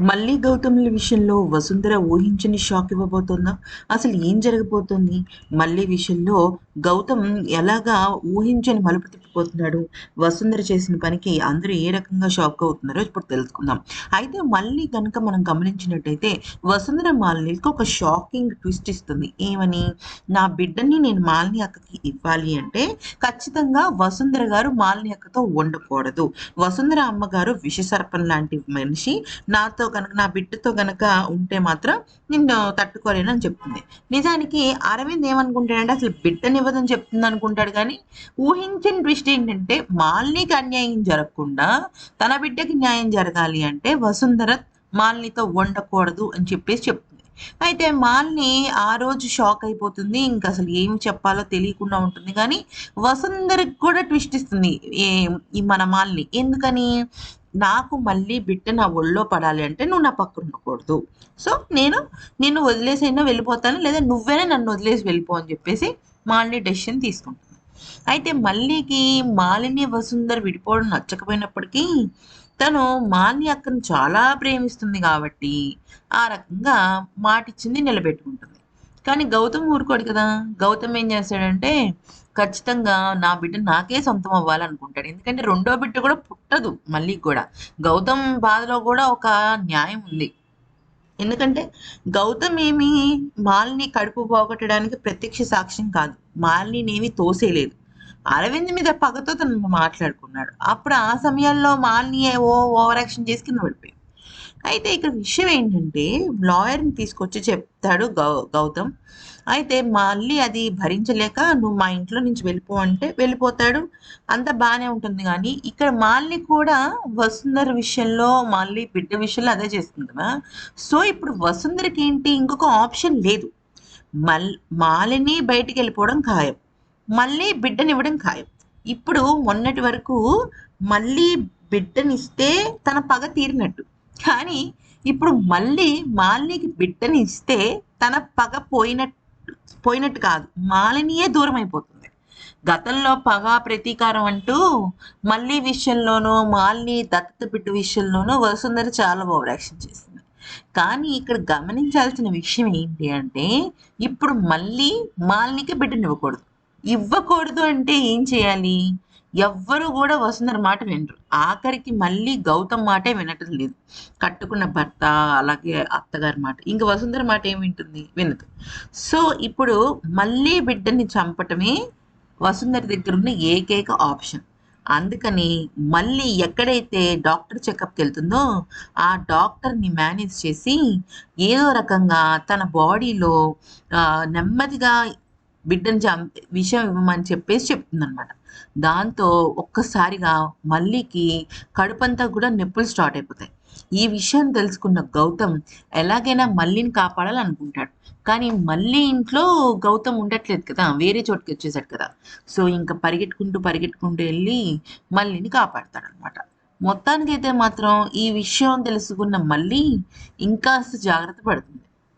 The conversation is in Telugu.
మళ్ళీ గౌతముల విషయంలో వసుంధర ఊహించని షాక్ ఇవ్వబోతుందా? అసలు ఏం జరగబోతోంది? మళ్ళీ విషయంలో గౌతమ్ ఎలాగా ఊహించని మలుపు తిప్పిపోతున్నాడు? వసుంధర చేసిన పనికి అందరూ ఏ రకంగా షాక్ అవుతున్నారో ఇప్పుడు తెలుసుకుందాం. అయితే మళ్ళీ కనుక మనం గమనించినట్టయితే వసుంధర మాలినికి ఒక షాకింగ్ ట్విస్ట్ ఇస్తుంది. ఏమని? నా బిడ్డని నేను మాలిని అక్కకి ఇవ్వాలి అంటే ఖచ్చితంగా వసుంధర గారు మాలిని అక్కతో ఉండకూడదు. వసుంధర అమ్మగారు విషసర్పం లాంటి మనిషి నాతో కనుక నా బిడ్డతో కనుక ఉంటే మాత్రం నిన్ను తట్టుకోలేనని చెప్తుంది. నిజానికి అరవింద్ ఏమనుకుంటాడంటే అసలు బిడ్డనివ్వదని చెప్తుంది అనుకుంటాడు కానీ ఊహించిన ట్విస్ట్ ఏంటంటే మాల్నికి అన్యాయం జరగకుండా తన బిడ్డకి న్యాయం జరగాలి అంటే వసుంధర మాలినితో వండకూడదు అని చెప్పేసి చెప్తుంది. అయితే మాల్ని ఆ రోజు షాక్ అయిపోతుంది. ఇంకా అసలు ఏం చెప్పాలో తెలియకుండా ఉంటుంది కానీ వసుంధరకు కూడా ట్విస్ట్ ఇస్తుంది ఏ- ఈ మన మాల్ని. ఎందుకని? నాకు మళ్ళీ బిడ్డ నా ఒళ్ళో పడాలి అంటే నువ్వు నా పక్కన ఉండకూడదు. సో నేను నిన్ను వదిలేసైనా వెళ్ళిపోతాను లేదా నువ్వేనే నన్ను వదిలేసి వెళ్ళిపో అని చెప్పేసి మాలిని డెసిషన్ తీసుకుంటుంది అయితే మళ్ళీకి మాలిని వసుందర్ విడిపోవడం నచ్చకపోయినప్పటికీ తను మాలిని అక్కను చాలా ప్రేమిస్తుంది కాబట్టి ఆ రకంగా మాటిచ్చింది నిలబెట్టుకుంటుంది. కానీ గౌతమ్ ఊరుకోడు కదా. గౌతమ్ ఏం చేస్తాడంటే ఖచ్చితంగా నా బిడ్డ నాకే సొంతం అవ్వాలనుకుంటాడు. ఎందుకంటే రెండో బిడ్డ కూడా పుట్టదు మళ్ళీ కూడా. గౌతమ్ బాధలో కూడా ఒక న్యాయం ఉంది. ఎందుకంటే గౌతమ్ ఏమి మాలిని కడుపు పోగొట్టడానికి ప్రత్యక్ష సాక్ష్యం కాదు. మాలిని ఏమి తోసేయలేదు అరవింద్ మీద పగతో తను మాట్లాడుకున్నాడు. అప్పుడు ఆ సమయంలో మాలిని ఓ ఓవర్ యాక్షన్ చేసి కింద పడిపోయింది. అయితే ఇక్కడ విషయం ఏంటంటే లాయర్ని తీసుకొచ్చి చెప్తాడు గౌ గౌతమ్. అయితే మళ్ళీ అది భరించలేక నువ్వు మా ఇంట్లో నుంచి వెళ్ళిపో అంటే వెళ్ళిపోతాడు. అంత బాగానే ఉంటుంది కానీ ఇక్కడ మాల్ని కూడా వసుంధర విషయంలో మళ్ళీ బిడ్డ విషయంలో అదే చేస్తుంది కదా. సో ఇప్పుడు వసుంధరకి ఏంటి? ఇంకొక ఆప్షన్ లేదు. మల్ మాలిని బయటికి వెళ్ళిపోవడం ఖాయం. మళ్ళీ బిడ్డనివ్వడం ఖాయం. ఇప్పుడు మొన్నటి వరకు మళ్ళీ బిడ్డనిస్తే తన పగ తీరినట్టు. కానీ ఇప్పుడు మళ్ళీ మాలినికి బిడ్డని ఇస్తే తన పగ పోయినట్టు పోయినట్టు కాదు మాలినియే దూరం అయిపోతుంది గతంలో పగ ప్రతీకారం అంటూ మళ్ళీ విషయంలోనూ మాలిని దత్తత బిడ్డ విషయంలోనూ వసుంధర చాలా ఓవర్ యాక్షన్ చేసింది. కానీ ఇక్కడ గమనించాల్సిన విషయం ఏంటి అంటే ఇప్పుడు మళ్ళీ మాలినికి బిడ్డనివ్వకూడదు. ఇవ్వకూడదు అంటే ఏం చేయాలి? ఎవ్వరు కూడా వసుంధర మాట వినరు. ఆఖరికి మళ్ళీ గౌతమ్ మాటే వినటం లేదు. కట్టుకున్న భర్త అలాగే అత్తగారి మాట. ఇంక వసుంధర మాట ఏమి వింటుంది వినదు. సో ఇప్పుడు మళ్ళీ బిడ్డని చంపటమే వసుంధర దగ్గర ఉన్న ఏకైక ఆప్షన్. అందుకని మళ్ళీ ఎక్కడైతే డాక్టర్ చెకప్కి వెళ్తుందో ఆ డాక్టర్ని మేనేజ్ చేసి ఏదో రకంగా తన బాడీలో నెమ్మదిగా బిడ్డను చంపే విషయం ఇవ్వమని చెప్పేసి చెప్తుందనమాట దాంతో ఒక్కసారిగా మల్లికి కడుపంతా కూడా నొప్పులు స్టార్ట్ అయిపోతాయి. ఈ విషయం తెలుసుకున్న గౌతమ్ ఎలాగైనా మల్లిని కాపాడాలనుకుంటాడు. కానీ మళ్ళీ ఇంట్లో గౌతమ్ ఉండట్లేదు కదా వేరే చోటుకి వచ్చేసాడు కదా. సో ఇంకా పరిగెట్టుకుంటూ పరిగెట్టుకుంటూ వెళ్ళి మల్లిని కాపాడతాడు అనమాట మొత్తానికైతే మాత్రం ఈ విషయం తెలుసుకున్న మళ్ళీ ఇంకాస్త జాగ్రత్త పడుతుంది.